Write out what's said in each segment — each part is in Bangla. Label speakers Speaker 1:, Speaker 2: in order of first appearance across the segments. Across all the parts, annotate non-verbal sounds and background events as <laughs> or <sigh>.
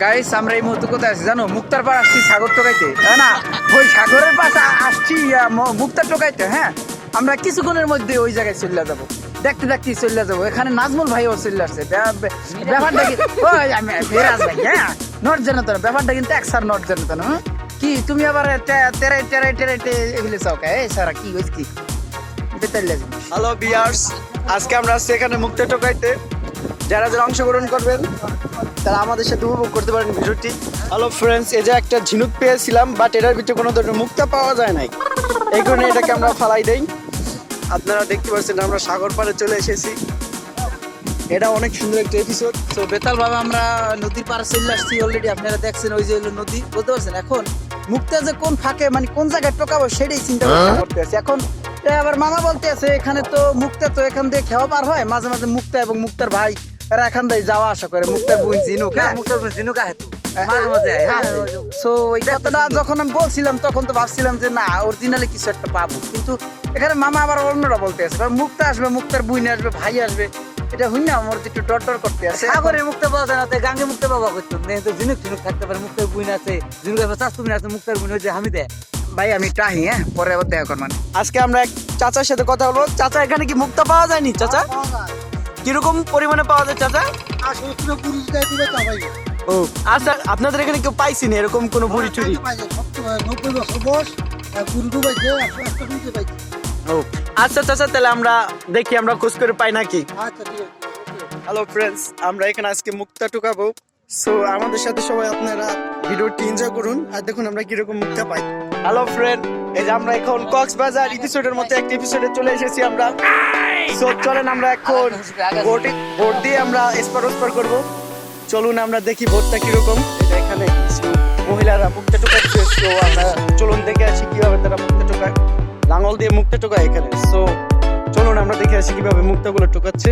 Speaker 1: গাইস আমরা এই মুহূর্তে কোথায় আছি? জানো মুক্তার পাড় আসছি সাগর টোকাইতে তাই না? ওই সাগরের পাশে আসছি মুক্তার টোকাইতে হ্যাঁ? আমরা কিছুক্ষণের মধ্যে ওই জায়গায় চলে যাব। দেখতে দেখতে চলে যাব। এখানে নাজমুল ভাইও চলে আসছে। ব্যা- ব্যা- ব্যাপারটা কি? ফেরাজ হ্যাঁ? নট জানো তো না, ব্যাপারটা কিন্তু এক স্যার নট জানো তো কি তুমি আবার তে- তেরে তেরে তেরে তে- এগুলো চাও কে? সারা কি হয়েছে কি?
Speaker 2: হ্যালো বিয়ার্স আজকে আমরা আসছি এখানে মুক্তা টোকাইতে। যারা যারা অংশগ্রহণ করবেন, তারা আমাদের সাথে উপভোগ করতে পারেন ভিডিওটি। হ্যালো ফ্রেন্ডস এই যে একটা ঝিনুক পেয়েছিলাম বাট এটার ভিতরে কোনো ধরনের মুক্তা পাওয়া যায় নাই। এই কারণে এটাকে আমরা ফালাই দেই। আপনারা দেখতে পাচ্ছেন আমরা সাগর পাড়ে চলে এসেছি। এটা অনেক সুন্দর একটা এপিসোড
Speaker 1: তো বেতাল ভাবে আমরা নদীর পাড়ে চলে আসছি অলরেডি আপনারা দেখছেন ওই যে নদী। বুঝতে পারছেন? এখন মুক্তা যে কোন ফাঁকে মানে কোন জায়গায় টোকাবো, সেটাই চিন্তা করতে এখন আবার মামা বলতে আছে এখানে তো মুক্তা তো এখান দিয়ে খেওয়া পার হয়। মাঝে মাঝে মুক্তা এবং মুক্তার ভাই এরা এখান দিয়ে যাওয়া আসা করে। মুক্তার বোন জিনুক হ্যাঁ?
Speaker 3: মুক্তার জিনুক আহে তো। মাঝে মাঝে আহে, হ্যাঁ?
Speaker 1: সো ওই কথাটা যখন আমি বলছিলাম তখন তো ভাবছিলাম যে না অরিজিনালি কিছু একটা পাবো। কিন্তু এখানে মামা আবার অন্যরা বলতে আছে মুক্তা আসবে মুক্তার বুইনে আসবে ভাই আসবে। এটা হই না আমার একটু ডর করতে আছে।
Speaker 3: সাগরে মুক্তা পাওয়া যায় না তাই গাঙ্গে মুক্তা পাওয়া করতো। নেই তো ঝিনুক ঝিনুক থাকতে পারে মুক্তার বুইন আছে আছে বুইন আছে মুক্তার বুইন দেয়
Speaker 1: ভাই আমি টাহি হ্যাঁ? পরে আবার দেখা করবেন।
Speaker 2: আজকে আমরা এক চাচার সাথে কথা বলব। চাচা এখানে কি মুক্তা পাওয়া যায়নি? চাচা? কীরকম পরিমাণে পাওয়া যায় চাচা? ও আচ্ছা আপনাদের এখানে কেউ পাইছি না এরকম কোনো বুড়ি চুরি? ও আচ্ছা চাচা তাহলে আমরা দেখি আমরা খোঁজ করে পাই নাকি।
Speaker 4: আচ্ছা
Speaker 2: হ্যালো ফ্রেন্ডস আমরা এখানে আজকে মুক্তা টুকাবো। সো আমাদের সাথে সবাই আপনারা ভিডিওটি এনজয় করুন আর দেখুন আমরা কীরকম মুক্তা পাই। হ্যালো ফ্রেন্ড এই যে আমরা এখন কক্সবাজার এপিসোডের মতো একটা এপিসোডে চলে এসেছি আমরা। সো চলেন আমরা এখন বোটে বোট দিয়ে আমরা এসপার ওসপার করব। চলুন আমরা দেখি বোটটা কীরকম। এটা এখানে মহিলারা মুক্তা টোকাচ্ছে সো আমরা চলুন দেখে আসি কীভাবে তারা মুক্তা টোকায়। লাঙল দিয়ে মুক্তা টোকায় এখানে। সো চলুন আমরা দেখে আসি কীভাবে মুক্তাগুলো টোকাচ্ছে।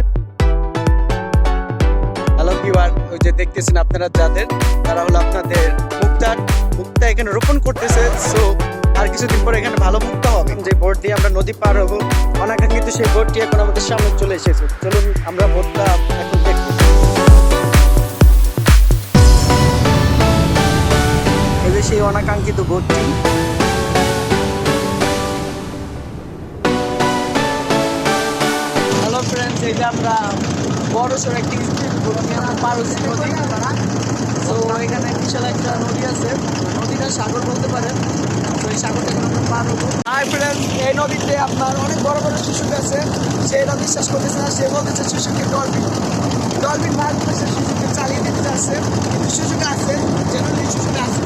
Speaker 2: হ্যালো ভিউয়ার ওই যে দেখতেছেন আপনারা যাদের, তারা হলো আপনাদের মুক্তার। মুক্তা এখানে রোপণ করতেছে সো আর কিছুদিন পরে এখানে ভালো মুক্তা হবে। যে বোট দিয়ে আমরা নদী পার হব, অনাকাঙ্ক্ষিত সেই বোটটি এখন আমাদের সামনে চলে এসেছে। চলুন, আমরা বোটটা এখন দেখি। সেই অনাকাঙ্ক্ষিত বোটটি। হ্যালো ফ্রেন্ডস এই আমরা বড় সড়ো একটি স্ট্রিট বোট নিয়ে আমরা পার হচ্ছি নদী। তো এখানে বিশাল একটা নদী আছে। নদীটা সাগর বলতে পারেন। তো এই এই নদীতে আপনার অনেক বড় বড় শিশুক আছে সেটা বিশ্বাস করতেছে না, সে বলতেছে শিশুকে শিশুকে চালিয়ে দিতে শিশুকে আছে শিশুকে আছে।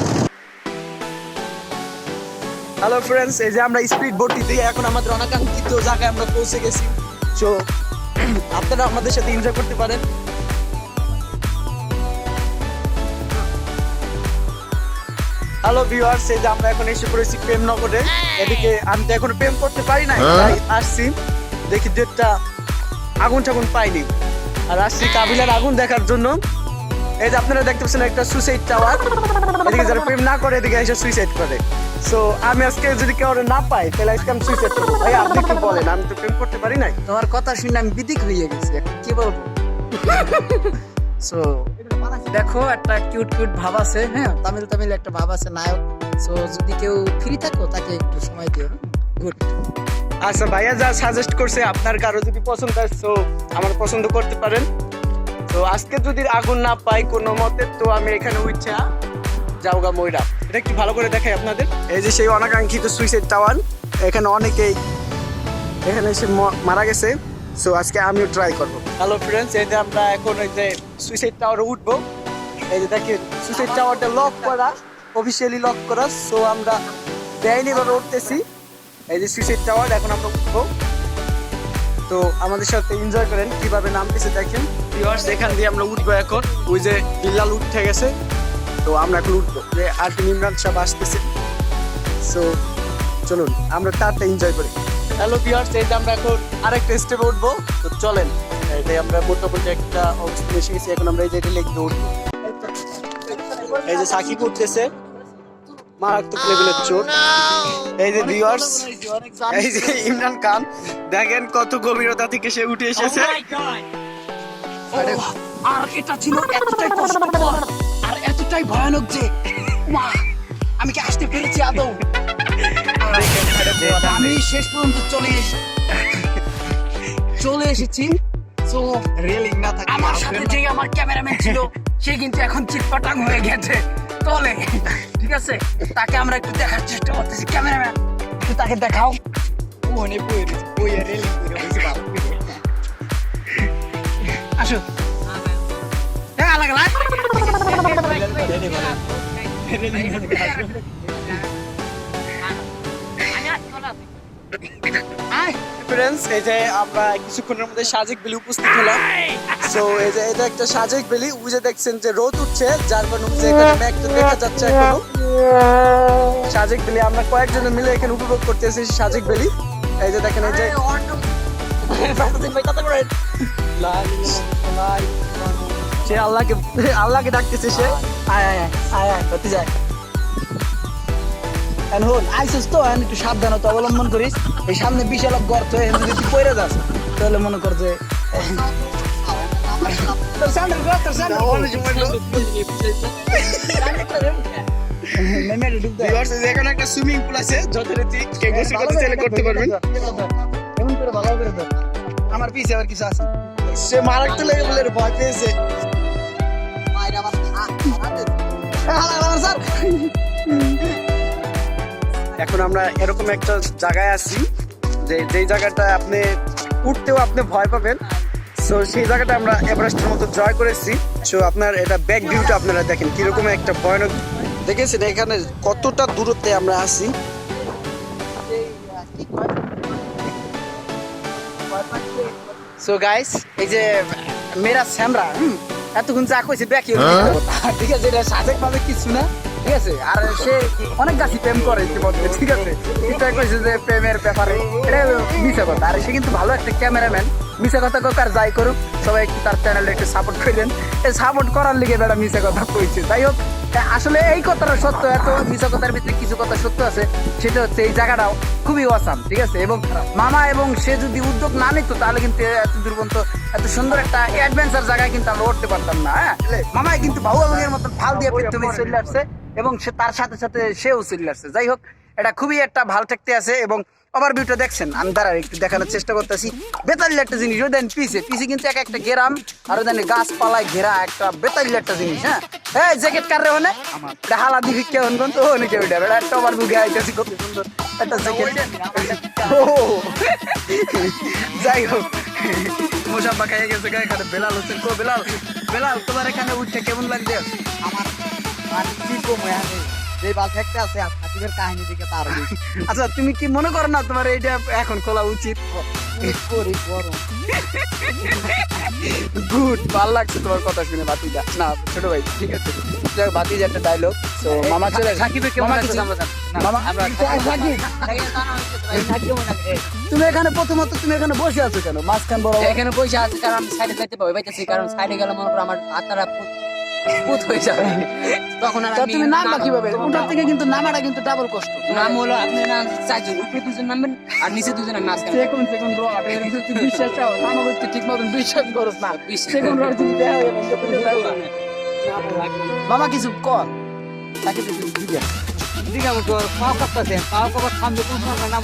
Speaker 2: হ্যালো ফ্রেন্ডস এই যে আমরা স্পিড বোটটিতে এখন আমাদের অনাকাঙ্ক্ষিত জায়গায় আমরা পৌঁছে গেছি। সো <clears throat> আপনারা আমাদের সাথে এনজয় করতে পারেন। হ্যালো ভিউয়ার্স এই যে আমরা এখন এসে পড়েছি প্রেমনগরে। এদিকে আমি তো এখনও প্রেম করতে পারি না তাই আসছি। দেখি ডেটটা আগুন টাগুন পাইনি। আর আসছি কাবিলার আগুন দেখার জন্য। এই যে আপনারা দেখতে পাচ্ছেন একটা সুইসাইড টাওয়ার এদিকে যারা প্রেম না করে এদিকে এসে সুইসাইড করে। সো আমি আজকে যদি কেউ না পাই তাহলে আজকে আমি সুইসাইড করব। ভাই আপনি কি বলেন? আমি তো প্রেম করতে পারি নাই।
Speaker 1: তোমার কথা শুনে আমি বিদিক হয়ে গেছি কি বলব? <laughs> সো দেখো একটা কিউট কিউট ভাব আছে হ্যাঁ? তামিল তামিল একটা ভাব আছে নায়ক। সো যদি কেউ ফ্রি থাকো তাকে একটু সময় দিও। গুড
Speaker 2: আচ্ছা ভাইয়া যা সাজেস্ট করছে আপনার কারও যদি পছন্দ হয় তো আমার পছন্দ করতে পারেন। তো আজকে যদি আগুন না পাই কোনো মতে তো আমি এখানে উঠছা যাওগা ময়রা। এটা একটু ভালো করে দেখাই আপনাদের? এই যে সেই অনাকাঙ্ক্ষিত সুইসাইড টাওয়ার এখানে অনেকেই এখানে এসে মারা গেছে। সো আজকে আমিও ট্রাই করব। হ্যালো ফ্রেন্ডস এই যে আমরা এখন ওই যে সুইসাইড টাওয়ারে উঠবো। এই যে দেখেন সুইসাইড টাওয়ারটা লক করা অফিসিয়ালি লক করা। সো আমরা বেআইনি ভাবে উঠতেছি। এই যে সুইসাইড টাওয়ার এখন আমরা উঠবো। তো, আমাদের সাথে এনজয় করেন, কীভাবে নামতেছে দেখেন। ভিউয়ার্স এখান দিয়ে আমরা উঠবো এখন। ওই যে বিল্লাল উঠে গেছে। তো, আমরা এখন উঠবো। যে আর ইমরান সাহেব আসতেছে। সো চলুন, আমরা তারটা এনজয় করি। হ্যালো ভিউয়ার্স এই যে আমরা এখন আরেকটা স্টেপে উঠবো। তো চলেন এটাই আমরা মোটামুটি একটা অবস্থানে এসে গেছি এখন আমরা এই যে এটা লিখতে উঠবো। এই যে সাকিব উঠতেছে মারাত্মক লেভেলের চোট। এই যে ভিউয়ার্স এই যে ইমরান খান দেখেন কত গভীরতা থেকে সে উঠে এসেছে।
Speaker 1: আরে, আর এটা ছিল এতটাই কষ্টকর আর এতটাই ভয়ানক যে মা আমি কি আসতে পেরেছি আদৌ? আমি শেষ পর্যন্ত চলে এসে চলে এসেছি তো
Speaker 2: রেলিং না থাকে
Speaker 1: আমার সাথে যে আমার ক্যামেরাম্যান ছিল সে কিন্তু এখন চিটপাটাং হয়ে গেছে। তলে ঠিক আছে? তাকে আমরা একটু দেখার চেষ্টা করতেছি ক্যামেরাম্যান একটু তাকে দেখাও। ও অনেক বই বই রেলিং করে বসে বাবা আসো। হ্যাঁ লাগলা
Speaker 2: ফ্রেন্ডস এই যে আমরা কিছুক্ষণের মধ্যে সাজেক বেলি উপস্থিত হলাম সো এই যে এটা একটা সাজেক বেলি উজে দেখছেন যে রোদ উঠছে যার কারণে উজে এখানে মেঘটা দেখা যাচ্ছে এখনও সাজেক বেলি আমরা কয়েকজন মিলে এখানে উপভোগ করতেছি সাজেক বেলি এই যে দেখেন এই যে সে আল্লাহকে আল্লাহকে ডাকতেছে সে
Speaker 1: আয় আয় আয় আয় আয় করতে যায় এখন আইসিস তো এখন একটু সাবধানতা অবলম্বন করিস। এই সামনে বিশাল গর্ত এখন যদি তুই পড়ে যাস তাহলে মনে কর যে
Speaker 2: এখানে একটা সুইমিং পুল আছে যথারীতি কে গোসল করতে চাইলে করতে পারবেন।
Speaker 1: এমন করে ভালো করে ধর। আমার পিছে আবার কিছু আছে।
Speaker 2: সে মারাত্মক লেগে বলে ভয় পেয়েছে।
Speaker 1: স্যার।
Speaker 2: এখন আমরা এরকম একটা জায়গায় আছি যে যেই জায়গাটা আপনি উঠতেও আপনি ভয় পাবেন। সো সেই জায়গাটা আমরা এভারেস্টের মতো জয় করেছি। সো আপনার এটা ব্যাক ভিউটা আপনারা দেখেন কীরকম একটা ভয়ানক দেখেছেন এখানে কতটা দূরত্বে আমরা আছি?
Speaker 1: সো গাইস এই যে মেরা স্যামরা হুম, এতক্ষণ চা কইছে ব্যাকি ঠিক আছে এটা সাজেক পাবে কিছু না। ঠিক আছে? আর সে অনেক গাছই প্রেম করে ইতিমধ্যে ঠিক আছে? এটা কইছে যে প্রেমের ব্যাপারে এটা মিশা কথা। আর সে কিন্তু ভালো একটা ক্যামেরাম্যান। মিশা কথা কোক আর যাই করুক সবাই একটু তার চ্যানেলে একটু সাপোর্ট করলেন এই সাপোর্ট করার লিগে বেটা মিশা কথা কইছে। যাই হোক আসলে এই কথাটা সত্য। এত মিশা কথার ভিতরে কিছু কথা সত্য আছে সেটা হচ্ছে এই জায়গাটাও খুবই অসাম ঠিক আছে? এবং মামা এবং সে যদি উদ্যোগ না নিত তাহলে কিন্তু এত দূর এত সুন্দর একটা অ্যাডভেঞ্চার জায়গায় কিন্তু আমরা উঠতে পারতাম না হ্যাঁ? মামাই কিন্তু বাহুবাবুর মতো ফাল দিয়ে চলে আসছে। এবং সে তার সাথে সাথে সেও চলে আসছে। যাই হোক, এটা খুবই একটা ভালো ঠেকতে আছে এবং ওভারভিউটা দেখছেন? আমি দাঁড়া, একটু দেখানোর চেষ্টা করতেছি। বেতাল্য একটা জিনিস ওই দেন পিছে। পিছে কিন্তু এক একটা গেরাম, আর ওই দেন গাছপালায় ঘেরা একটা বেতাল্য একটা জিনিস হ্যাঁ? হ্যাঁ জ্যাকেট কার রে ওনে এটা হালা দিবি কেমন কোন তো ওনে কেউ এটা একটা ওভারভিউ গে আইতেছি, কত সুন্দর। একটা জ্যাকেট। ও, যাই হোক। মোশা পাকাই গেছে গায়ে বেলাল হোসেন কো বেলাল বেলাল, তোমার এখানে উঠতে কেমন লাগছে?
Speaker 3: আমার কি কম এখানে যে বাল থাকতে আছে আর সাকিবের কাহিনী দিকে তার <laughs>
Speaker 1: আচ্ছা তুমি কি মনে করো না তোমার এইটা এখন খোলা উচিত?
Speaker 3: করি
Speaker 1: গুড ভালো লাগছে তোমার কথা শুনে বাতিজা। না ছোট ভাই ঠিক আছে। যাক বাতিজা একটা ডায়লগ তো মামা চলে
Speaker 3: কেমন লাগছে।
Speaker 1: মামা
Speaker 3: আমরা
Speaker 1: সাকিব? তুমি এখানে প্রথমত তুমি এখানে বসে আছো কেন? মাঝখান বড়
Speaker 3: এখানে বসে আছে কারণ আমি সাইডে যাইতে পারব কারণ সাইডে গেলে মনে করো আমার হাতটা পুত হয়ে যাবে। তখন আর আমি
Speaker 1: তুমি নামবা
Speaker 3: নাম-
Speaker 1: কীভাবে ওটার থেকে কিন্তু নামাটা কিন্তু ডাবল কষ্ট।
Speaker 3: নাম হলো আপনি নাম চারজন উপরে দুজন নামবেন আর নিচে দুজন আমি মাঝখানে
Speaker 1: সেকেন্ড সেকেন্ড রড এর ভিতরে বিশ্বাস চাও নাম করতে ঠিক মতন বিশ্বাস করছ না। সেকেন্ড রো তুমি দেয়া। মামা কিছু কর। তাকে কিছু
Speaker 3: পাও সামনে কোন সময় নাম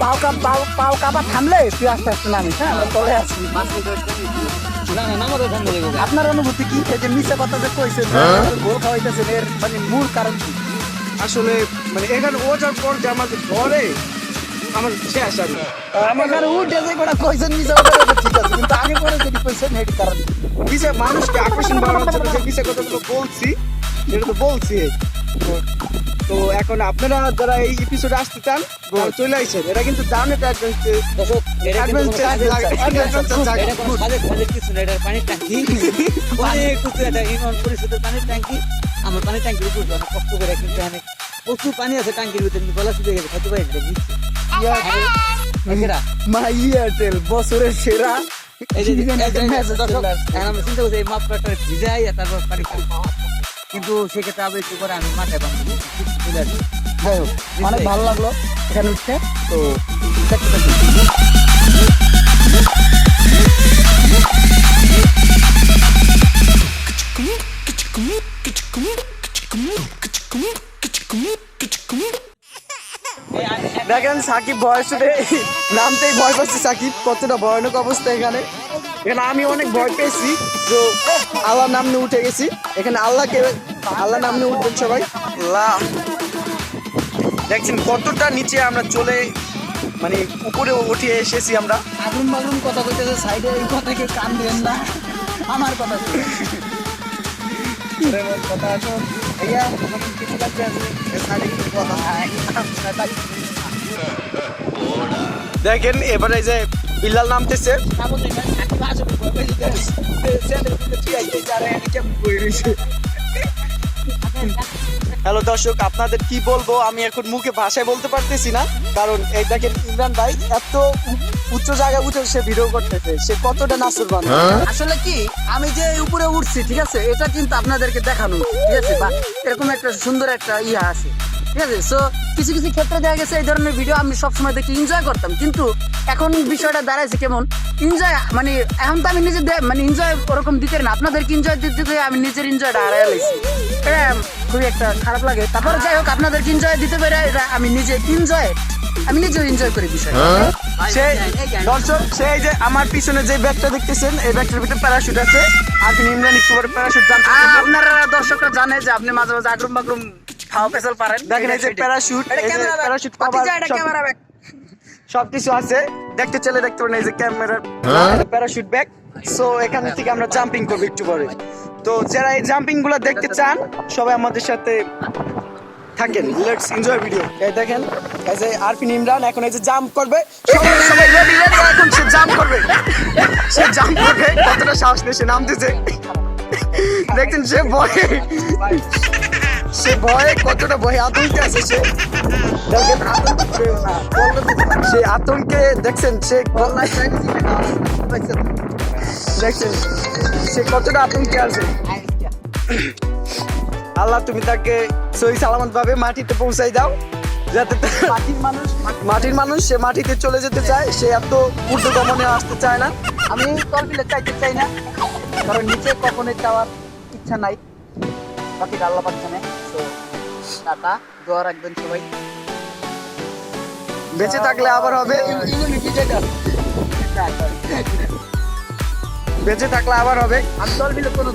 Speaker 1: পাও কাপ পাও পাও কাপা থামলে তুই আস্তে আস্তে নামিস হ্যাঁ? তলে আছি আপনার অনুভূতি কি? এই যে মিশা কথা যে কইছে গোল এর মানে মূল কারণ কি?
Speaker 2: আসলে মানে এখানে ও যাওয়ার পর যে আমাদের ধরে আমার শেষ আমি।
Speaker 1: আমার কারণে উঠে যে কোটা কইছেন মিশা ঠিক আছে কিন্তু আগে পরে যদি কইছেন এর কারণ
Speaker 2: বিষয় মানুষকে আকর্ষণ বাড়ানোর জন্য যে বিষয় কথাগুলো বলছি তো বলছি। তো এখন আপনারা যারা এই এপিসোডে আসতে চান তারা চলে আসছেন এটা কিন্তু দাম এটা
Speaker 3: পানির ট্যাঙ্কি। অনেক কিছু পরিষদের পানির ট্যাঙ্কি। আমার পানির ট্যাঙ্কির উপর অনেক কষ্ট করে কিন্তু অনেক প্রচুর পানি আছে ট্যাঙ্কির ভিতরে। গলা শুকিয়ে গেছে। খাইতে পারি না বুঝছি এছাড়া
Speaker 1: মা এয়ারটেল বছরের সেরা।
Speaker 3: কিন্তু সেক্ষেত্রে আবার একটু করে আমি মাথায় চলে
Speaker 1: যাই হোক অনেক ভালো লাগল এখানে উঠছে তো দেখতে থাকুন।
Speaker 2: দেখেন সাকিব ভয় শুনে নামতেই ভয় পাচ্ছে সাকিব কতটা ভয়ানক অবস্থা এখানে। এখানে আমি অনেক ভয় পেয়েছি তো আল্লাহ নাম নিয়ে উঠে গেছি। এখানে আল্লাহকে আল্লাহ নাম নিয়ে উঠবেন সবাই। আল্লাহ। দেখছেন কতটা নিচে আমরা চলে মানে উপরে উঠে এসেছি আমরা।
Speaker 1: আগুন বাগুন কথা কইতেছে সাইডে এই কথা কেউ কান দেন না। আমার কথা কথা আছে ভাইয়া কিছু লাগবে আছে? সাইডে কিছু কথা? নাই
Speaker 2: দেখেন, এবারে যে বিল্লাল নামতেছে। হ্যালো দর্শক, আপনাদের কি বলব? আমি এখন মুখে ভাষায় বলতে পারতেছি না, কারণ এই দেখেন ইমরান ভাই এত উচ্চ জায়গায় উঠে সে ভিডিও করতেছে। সে কতটা নাসুর বান
Speaker 1: আসলে কি, আমি যে উপরে উঠছি, ঠিক আছে, এটা কিন্তু আপনাদেরকে দেখানো, ঠিক আছে, বা এরকম একটা সুন্দর একটা ইয়া আছে। ঠিক আছে? সো কিছু কিছু ক্ষেত্রে দেখা গেছে এই ধরনের ভিডিও আমি সবসময় দেখি এনজয় করতাম। কিন্তু এখন বিষয়টা দাঁড়াইছে কেমন? এনজয় মানে এখন তো আমি নিজে মানে এনজয় ওরকম দিতে না। আপনাদেরকে এনজয় দিতে দিতে আমি নিজের এনজয়টা হারাই লাইছি এটা খুবই একটা খারাপ লাগে। তারপরে যাই হোক আপনাদেরকে এনজয় দিতে পারে এটা আমি নিজে এনজয় আমি নিজেও এনজয় করি বিষয়টা।
Speaker 2: সে দর্শক সেই যে আমার পিছনে যে ব্যাগটা দেখতেছেন এই ব্যাগটার ভিতরে প্যারাশুট আছে। আর তিনি ইমরান একটু প্যারাশুট জানতে
Speaker 1: আপনারা দর্শকরা জানে যে আপনি মাঝে মাঝে আগ্রুম বাগ্রুম খাওয়া পেছাল পারেন।
Speaker 2: দেখেন এই যে প্যারাশুট
Speaker 1: ক্যামেরা
Speaker 2: প্যারাশুট কভার
Speaker 1: এটা ক্যামেরা ব্যাগ।
Speaker 2: সবকিছু আছে। দেখতে চলে দেখতে পারেন এই যে প্যারাশুট ব্যাগ সো এখান থেকে আমরা জাম্পিং করব একটু পরে। তো যারা এই জাম্পিংগুলো দেখতে চান সবাই আমাদের সাথে থাকেন। লেটস এনজয় ভিডিও এই দেখেন এই যে আরফিন ইমরান এখন এই যে জাম্প করবে। সবাই সবাই রেডি রেডি এখন সে জাম্প করবে। সে জাম্প করবে। কতটা সাহস নিয়ে সে নামতেছে। দেখছেন সে ভয়ে সে ভয়ে কতটা ভয়ে আতঙ্কে আছে সে? সে আতঙ্কে দেখছেন সে দেখছেন? সে কতটা আতঙ্কে আছে। আল্লাহ তুমি তাকে সহি সালামত ভাবে মাটিতে পৌঁছাই দাও যাতে
Speaker 1: মাটির মানুষ
Speaker 2: মাটির মানুষ সে মাটিতে চলে যেতে চায়। সে এত ঊর্ধ্বগমনে আসতে চায় না।
Speaker 1: আমি তলবিলে চাইতে চাই না। কারণ নিচে কখনোই যাওয়ার ইচ্ছা নাই। বাকি আল্লাহ পাচ্ছে না টাটা দোয়া রাখবেন সবাই।
Speaker 2: বেঁচে থাকলে আবার হবে। বেঁচে থাকলে আবার হবে।
Speaker 1: আমি কোনো।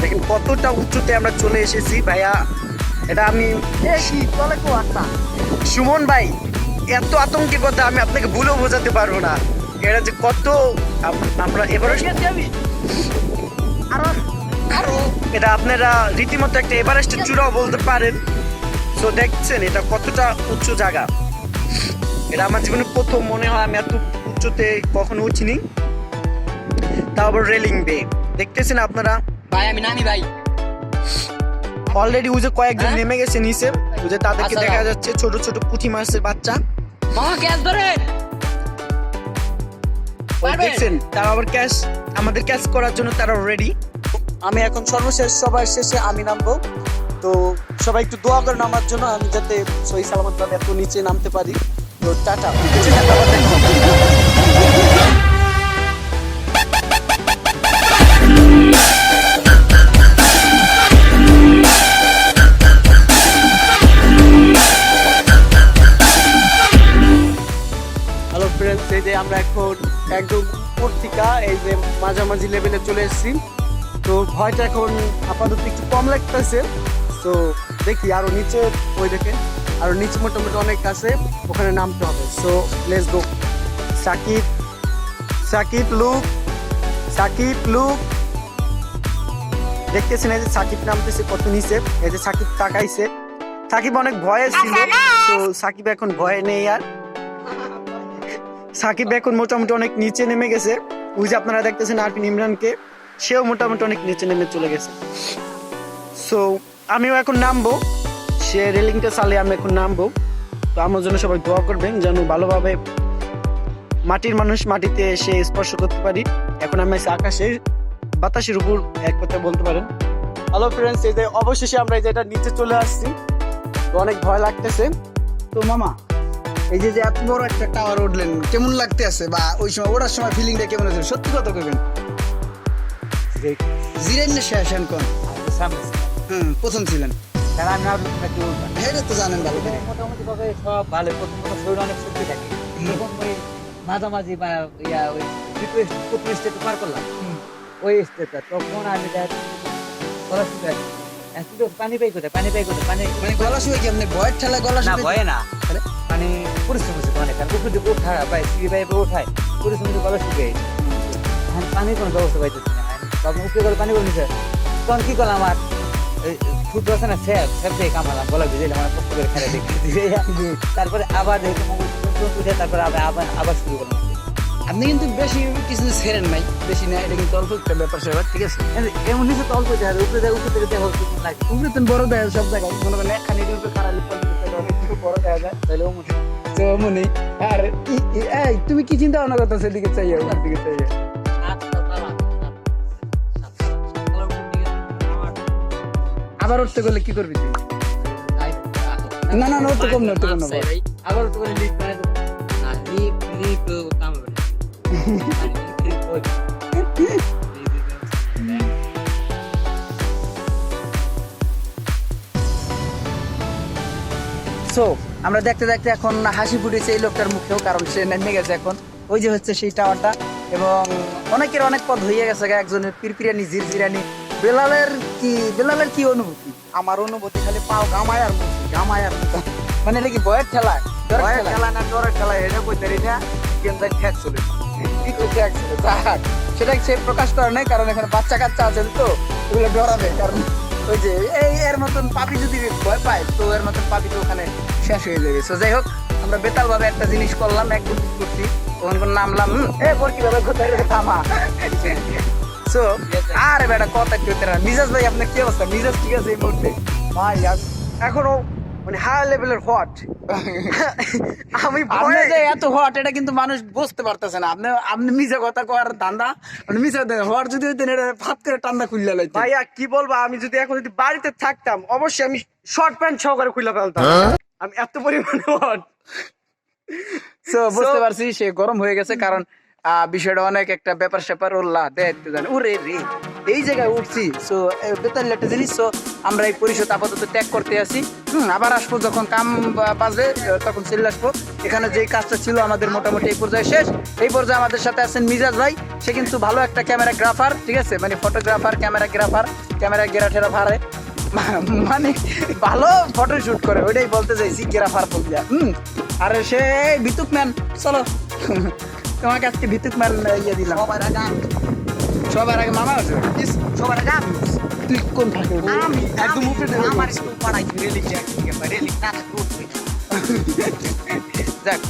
Speaker 2: দেখেন কতটা উঁচুতে আমরা চলে এসেছি ভাইয়া। এটা আমি
Speaker 1: কো
Speaker 2: সুমন ভাই এত আতঙ্কের কথা আমি আপনাকে ভুলেও বোঝাতে পারব না। এটা যে কত আমরা
Speaker 1: আরও আরও
Speaker 2: এটা আপনারা রীতিমতো একটা এভারেস্টের চূড়াও বলতে পারেন। তো দেখছেন এটা কতটা উচ্চ জায়গা। এটা আমার জীবনে প্রথম মনে হয় আমি এত উচ্চতে কখনো উঠিনি। তাও আবার রেলিং বে। দেখতেছেন আপনারা?
Speaker 3: ভাই আমি নামি ভাই।
Speaker 2: অলরেডি উজে কয়েকজন
Speaker 3: হ্যাঁ?
Speaker 2: নেমে গেছে নিচে। উজে তাদেরকে
Speaker 3: আচ্ছা।
Speaker 2: দেখা যাচ্ছে ছোট ছোট পুঁথি মাছের বাচ্চা।
Speaker 3: মামা গ্যাস ধরে।
Speaker 2: দেখছেন তারা আবার ক্যাশ আমাদের ক্যাশ করার জন্য তারা রেডি আমি এখন সর্বশেষ, সবার শেষে আমি নামবো। তো সবাই একটু দোয়া করেন আমার জন্য আমি যাতে সহি সালামত ভাবে এত নিচে নামতে পারি। তো টাটা। হ্যালো এই যে আমরা এখন একদম পত্রিকা, এই যে মাঝামাঝি লেভেলে চলে এসেছি। তো ভয়টা এখন আপাতত একটু কম লাগতেছে। তো দেখি আরও নিচে ওই দেখে আরও নিচে মোটামুটি অনেক আছে ওখানে নামতে হবে। So let's go Shakib Shakib look Shakib look. দেখতেছেন এই যে সাকিব নামতেছে কত নিচে এই যে সাকিব তাকাইছে। সাকিব অনেক ভয়ে ছিল তো সাকিব এখন ভয়ে নেই আর। সাকিব এখন মোটামুটি অনেক নিচে নেমে গেছে। ওই যে আপনারা দেখতেছেন আরপিন ইমরানকে। সেও মোটামুটি অনেক নিচে নেমে চলে গেছে। সো আমিও এখন নামবো। সে রেলিংটা চালে আমি এখন নামবো। তো আমার জন্য সবাই দোয়া করবেন যেন ভালোভাবে মাটির মানুষ মাটিতে এসে স্পর্শ করতে পারি। এখন আমি আছি আকাশের বাতাসের উপর, এক কথা বলতে পারেন। হ্যালো ফ্রেন্ডস এই যে অবশেষে আমরা এই যে এটা নিচে চলে আসছি। তো অনেক ভয় লাগতেছে।
Speaker 1: তো মামা, এই যে যে এত বড় একটা টাওয়ার উঠলেন, কেমন লাগতে আছে বা ওই সময় ওঠার সময় ফিলিংটা কেমন হয়েছিল? সত্যি কথা কইবেন। জিরেন না শেষ কোন? হুম প্রথম ছিলেন।
Speaker 3: কারণ আমি ভাবলাম নাকি উল্টা।
Speaker 1: এটা তো জানেন ভালো করে।
Speaker 3: মোটামুটি ভাবে সব ভালো প্রথম প্রথম শরীর অনেক শক্তি থাকে। যখন ওই মাঝামাঝি বা ইয়া ওই প্রথম স্টেপ পার করলাম। ওই স্টেপটা তখন আমি পানি পাই কোথায়? পানি পাই কোথায়? পানি
Speaker 1: মানে গলা শুয়ে কি? আপনি ভয়ের ঠেলা গলা
Speaker 3: না ভয়ে না। মানে পরিশ্রম হচ্ছে অনেক। আর উপর দিকে ওঠা পাই সিঁড়ি ওঠায় পরিশ্রম গলা শুকে এখন পানির কোনো ব্যবস্থা পাইতেছি তখন উপরে করে পানি করে তখন কি করলাম আমার ফুট আছে না স্যাপ স্যাপ দিয়ে কামালাম গলা ভিজে আমার কষ্ট করে খেলে দেখি তারপরে আবার দেখি তারপরে আবার আবার আবার শুরু করলাম।
Speaker 1: আপনি কিন্তু বেশি কিছু ছেড়েন নাই বেশি না এটা কিন্তু অল্প একটা ব্যাপার স্যাপার ঠিক আছে?
Speaker 3: এমন নিচে তো অল্প যায় উপরে যায় উপরে থেকে দেখো লাগে
Speaker 1: উপরে তো বড় দেখা সব জায়গায় মনে করেন একখানি উপরে খারাপ বড় দেখা যায়
Speaker 3: তাহলে ও মনে
Speaker 1: তো মনে আর তুমি কি চিন্তা ভাবনা করতেছো এদিকে চাইয়া দিকে চাইয়া? আবার উঠতে গেলে কি করবি তুই? না না না উঠতে কম না উঠতে কম না
Speaker 3: আবার তো করে লিফট বানাই দেবো। না লিফট লিফট কাম হবে
Speaker 1: সো আমরা দেখতে দেখতে এখন হাসি ফুটেছে এই লোকটার মুখেও কারণ সে নেমে গেছে এখন। ওই যে হচ্ছে সেই টাওয়ারটা এবং অনেকের অনেক পথ হয়ে গেছে একজনের পিরপিরানি ঝিরঝিরানি বেলালের কি বেলালের কি অনুভূতি?
Speaker 2: আমার অনুভূতি খালি পাও গামায় আর গামায় আর
Speaker 1: মানে এটা কি বয়ের ঠেলা?
Speaker 2: খেলা না ডরের খেলা এটা কই তারি না কিন্তু ঠেক চলে
Speaker 1: যাক, সেটা সে প্রকাশ করে নাই কারণ এখানে বাচ্চা কাচ্চা আছেন তো এগুলো ডরাবে কারণ ওই যে এই এর মতন পাপি যদি ভয় পায় তো এর মতন পাপি তো ওখানে শেষ হয়ে যাবে। তো যাই হোক আমরা বেতাল ভাবে একটা জিনিস করলাম এক করছি তখন নামলাম এ বরকি ভাবে কোথায় থামা? সো আরে বেটা কথা একটু মিজাজ ভাই আপনার কি অবস্থা? মিজাজ ঠিক আছে এই মুহূর্তে?
Speaker 2: ভাই আর এখনও মানে হাই লেভেলের হট আমি ভয়ে
Speaker 1: যে এত হট এটা কিন্তু মানুষ বুঝতে পারতেছে না। আপনি আপনি মিছে কথা কয়ার ধান্দা আপনি মিছে হট যদি হইতেন এটা ফাত করে টান্দা খুললে
Speaker 2: ভাইয়া কি বলব? আমি যদি এখন যদি বাড়িতে থাকতাম অবশ্যই আমি শর্ট প্যান্ট সহকারে খুলে ফেলতাম। আমি এত পরিমাণে হট
Speaker 1: সো বুঝতে পারছি সে গরম হয়ে গেছে কারণ বিষয়টা অনেক একটা ব্যাপার স্যাপার উল্লাহ, দেখতে জানে। ওরে রে, এই জায়গায় উঠছি সো বেতাল একটা জিনিস সো আমরা এই পরিষদ আপাতত ত্যাগ করতে আসি হুম, আবার আসব যখন কাম বা- বাজবে তখন চলে আসব। এখানে যে কাজটা ছিল আমাদের মোটামুটি এই পর্যায়ে শেষ। এই পর্যায়ে আমাদের সাথে আছেন মিজাজ ভাই। সে কিন্তু ভালো একটা ক্যামেরাগ্রাফার ঠিক আছে? মানে ফটোগ্রাফার ক্যামেরাগ্রাফার ক্যামেরা গেরা ঠেরা ফারে মানে ভালো ফটো শুট করে, ওইটাই বলতে চাইছি, গ্রাফার বলিয়া। হুম, আর সে ভিতুক ম্যান, চলো। <laughs> তোমার কাছে ভিতুক ম্যান ইয়ে দিলাম।
Speaker 2: সবার আগে
Speaker 1: সবার আগে মামা আছে?
Speaker 2: সবার আগে আমি।
Speaker 1: তুই কোন থাকে
Speaker 2: আমি একদম উপরে
Speaker 3: আমার পাড়াই রেলিং রেলিং না করতে
Speaker 1: যাক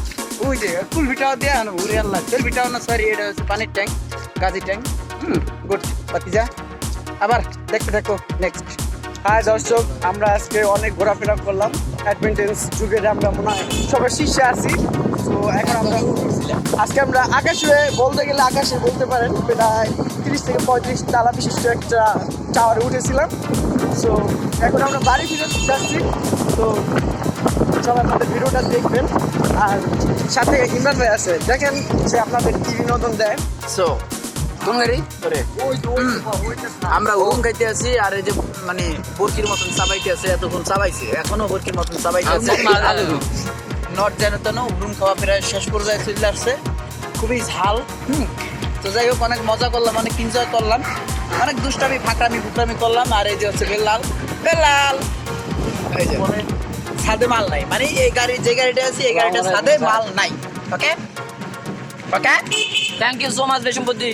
Speaker 1: ওই যে কুলভিটাও দেয়া না উড়ে আল্লাহ সেলভিটাও না সরি এটা হচ্ছে পানির tank Gazi tank. Hmm good পাতি যা। আবার দেখতে থাকো নেক্সট
Speaker 2: হাই দর্শক আমরা আজকে অনেক ঘোরাফেরা করলাম। অ্যাডভেঞ্চারাস যুগের আমরা মনে হয় সবার শীর্ষে আছি। তো এখন আমরা আজকে আমরা আকাশে বলতে গেলে আকাশে বলতে পারেন প্রায় তিরিশ থেকে পঁয়ত্রিশ তালা বিশিষ্ট একটা টাওয়ারে উঠেছিলাম। সো এখন আমরা বাড়ি ফিরে যাচ্ছি। তো সবাই আমাদের ভিডিওটা দেখবেন। আর সাথে ইমরান ভাই আছে। দেখেন যে আপনাদের কি বিনোদন দেয়।
Speaker 1: সো। আমরা উরুম খাইতে আছি আর এই যে মানে বরকির মতন চাবাইতে আছে এতক্ষণ চাবাইছে। এখনও বরকির মতন চাবাইতে আছে। নট জানো তো না খাওয়া প্রায় শেষ পর্যায়ে চলে আসছে। খুবই ঝাল। হুম। তো যাই হোক অনেক মজা করলাম অনেক এনজয় করলাম। অনেক দুষ্টামি ফাঁকরামি ফুকরামি করলাম আর এই যে হচ্ছে বেলাল বেলাল এই যে। ছাদে মাল নাই। মানে এই গাড়ি যে গাড়িটা আছে এই গাড়িটা ছাদে মাল নাই। Okay okay
Speaker 3: thank you so much বেশম বুদ্ধি